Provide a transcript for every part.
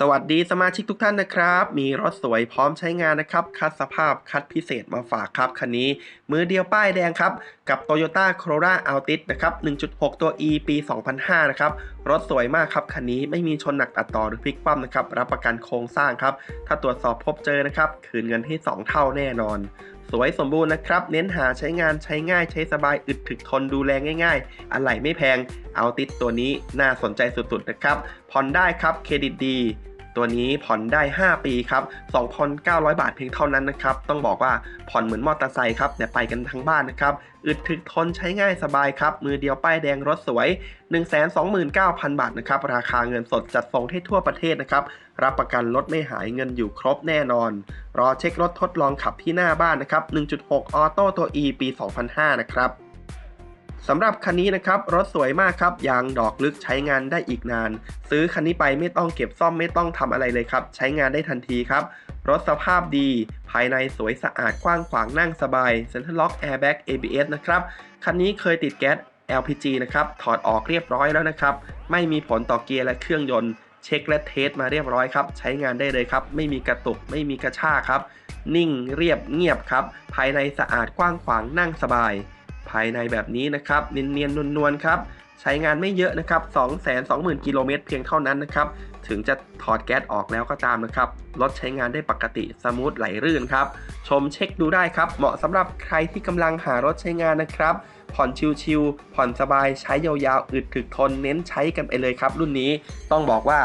สวัสดีสมาชิกทุกท่านนะครับ มีรถสวยพร้อมใช้งานนะครับ คัดสภาพคัดพิเศษมาฝากครับ คันนี้ มือเดียวป้ายแดงครับ กับ Toyota Corolla Altis นะครับ 1.6 ตัว E ปี 2005 นะครับ รถสวยมากครับ คันนี้ไม่มีชนหนักตัดต่อหรือพลิกคว่ำนะครับ รับประกันโครงสร้างครับ ถ้าตรวจสอบพบเจอนะครับ คืนเงินให้ 2 เท่าแน่นอนสวยสมบูรณ์นะครับ เน้นหาใช้งานใช้ง่ายใช้สบายอึดถึกทนดูแลง่าย ๆ อะไหล่ไม่แพงเอาติดตัวนี้น่าสนใจสุดๆนะครับ ผ่อนได้ครับเครดิตดี ตัวนี้ผ่อนได้ 5 ปีครับ 2,900 บาทเพียงเท่านั้นนะครับ ต้องบอกว่าผ่อนเหมือนมอเตอร์ไซค์ครับ แต่ไปกันทั้งบ้านนะครับ อึดถึกทนใช้ง่ายสบายครับ มือเดียวป้ายแดงรถสวย 129,000 บาทนะครับ ราคาเงินสดจัดส่งให้ทั่วประเทศนะครับ รับประกันรถไม่หายเงินอยู่ครบแน่นอน รอเช็ครถทดลองขับที่หน้าบ้านนะครับ 1.6 ออโต้ตัว E ปี 2005 นะครับ สำหรับคันนี้นะครับรถสวยมากครับยางดอกลึกใช้งานได้อีกนาน ซื้อคันนี้ไปไม่ต้องเก็บซ่อมไม่ต้องทำอะไรเลยครับ ใช้งานได้ทันทีครับ รถสภาพดี ภายในสวยสะอาดกว้างขวางนั่งสบาย Center Lock Airbag ABS นะครับคันนี้เคยติดแก๊ส LPG นะครับถอดออกเรียบร้อยแล้วนะครับไม่มีผลต่อเกียร์และเครื่องยนต์เช็คและเทสมาเรียบร้อยครับ ใช้งานได้เลยครับ ไม่มีกระตุกไม่มีกระชากครับ นิ่งเรียบเงียบครับ ภายในสะอาดกว้างขวางนั่งสบาย ภายในแบบนี้นะครับเนียนๆนวลๆครับใช้งานไม่เยอะนะครับ 220,000 กิโลเมตรเพียงเท่านั้นนะครับ ถึงจะถอดแก๊สออกแล้วก็ตามนะครับ รถใช้งานได้ปกติ สมูทไหลรื่นครับ ชมเช็คดูได้ครับ เหมาะสำหรับใครที่กำลังหารถใช้งานนะครับ ผ่อนชิวๆผ่อนสบาย ใช้ยาวๆ อึดถึกทน เน้นใช้กันไปเลยครับ รุ่นนี้ ต้องบอกว่า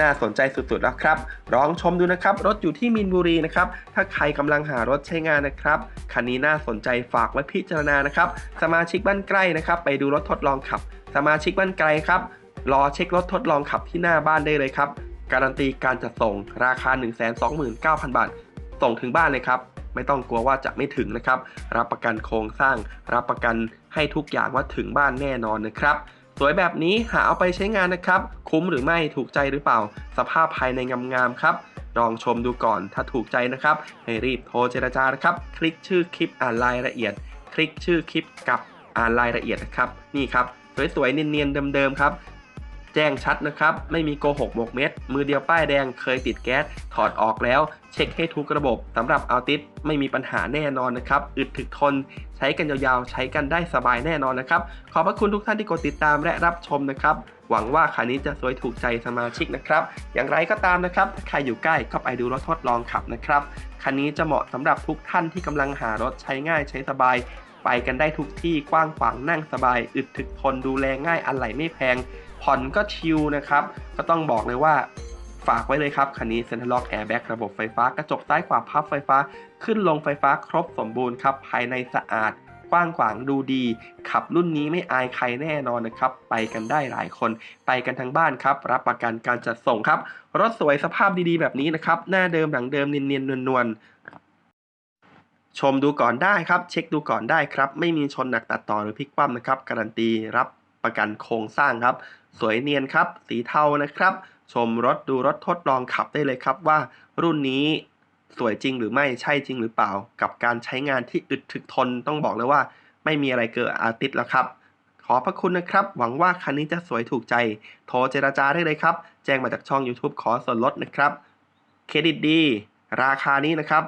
น่าสนใจสุดๆแล้วครับ ลองชมดูนะครับ รถอยู่ที่มินบุรีนะครับ ถ้าใครกำลังหารถใช้งานนะครับ คันนี้น่าสนใจฝากไว้พิจารณานะครับ สมาชิกบ้านใกล้นะครับ ไปดูรถทดลองขับ สมาชิกบ้านไกลครับ รอเช็ครถทดลองขับที่หน้าบ้านได้เลยครับ การันตีการจัดส่งราคา 129,000 บาท ส่งถึงบ้านเลยครับไม่ต้องกลัวว่าจะไม่ถึงนะครับ รับประกันโครงสร้าง รับประกันให้ทุกอย่างว่าถึงบ้านแน่นอนนะครับ สวยแบบนี้หาเอาไปใช้งานนะครับ คุ้มหรือไม่ถูกใจหรือเปล่า สภาพภายในงามๆครับลองชมดูก่อนถ้าถูกใจนะครับ ให้รีบโทรเจรจานะครับ คลิกชื่อคลิปอ่านรายละเอียด คลิกชื่อคลิปกับอ่านรายละเอียดนะครับ นี่ครับ สวยๆเนียนๆเดิมๆครับ แจ้งชัดนะครับ ไม่มีโกหกหมกเม็ด มือเดียวป้ายแดงเคยติดแก๊ส ถอดออกแล้ว เช็คให้ทุกระบบสำหรับอัลติสไม่มีปัญหาแน่นอนนะครับ อึดถึกทน ใช้กันยาวๆ ใช้กันได้สบายแน่นอนนะครับ ขอบพระคุณทุกท่านที่กดติดตามและรับชมนะครับ หวังว่าคันนี้จะสวยถูกใจสมาชิกนะครับ อย่างไรก็ตามนะครับ ถ้าใครอยู่ใกล้ก็ไปดูรถทดลองขับนะครับ คันนี้จะเหมาะสำหรับทุกท่านที่กำลังหารถใช้ง่ายใช้สบาย ไปกันได้ทุกที่กว้างขวางนั่งสบาย อึดถึกทนดูแลง่ายอะไหล่ไม่แพง ผ่อนก็ชิลนะครับ ก็ต้องบอกเลยว่าฝากไว้เลยครับ คันนี้ Center Lock Airbag ระบบไฟฟ้ากระจกซ้ายขวาพับไฟฟ้า ขึ้นลงไฟฟ้าครบสมบูรณ์ครับ ภายในสะอาดกว้างขวางดูดี ขับรุ่นนี้ไม่อายใครแน่นอนนะครับ ไปกันได้หลายคน ไปกันทั้งบ้านครับ รับประกันการจัดส่งครับ รถสวยสภาพดีๆแบบนี้นะครับ หน้าเดิมหลังเดิมเนียนๆนวลๆ ชมดูก่อนได้ครับ เช็คดูก่อนได้ครับ ไม่มีชนหนักตัดต่อหรือพลิกคว่ำนะครับ การันตีรับประกันโครงสร้างครับ สวยเนียนครับ สีเทานะครับ ชมรถดูรถทดลองขับได้เลยครับว่า รุ่นนี้สวยจริงหรือไม่ใช่จริงหรือเปล่า กับการใช้งานที่อึดถึกทนต้องบอกเลยว่า ไม่มีอะไรเกินอาร์ติสแล้วครับ ขอพระคุณนะครับ หวังว่าคันนี้จะสวยถูกใจ โทรเจราจาได้เลยครับ แจ้งมาจากช่อง YouTube ขอส่วนลดนะครับ เครดิตดี ราคานี้นะครับ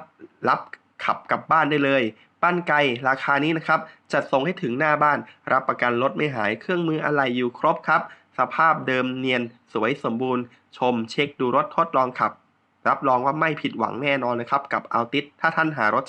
รับ ขับกลับบ้านได้เลย ปั้นไกลราคานี้นะครับ จัดส่งให้ถึงหน้าบ้าน รับประกันรถไม่หายเครื่องมืออะไรอยู่ครบครับ สภาพเดิมเนียน สวยสมบูรณ์ ชมเช็คดูรถทดลองขับ รับรองว่าไม่ผิดหวังแน่นอนนะครับ กับอัลติสถ้าท่านหารถ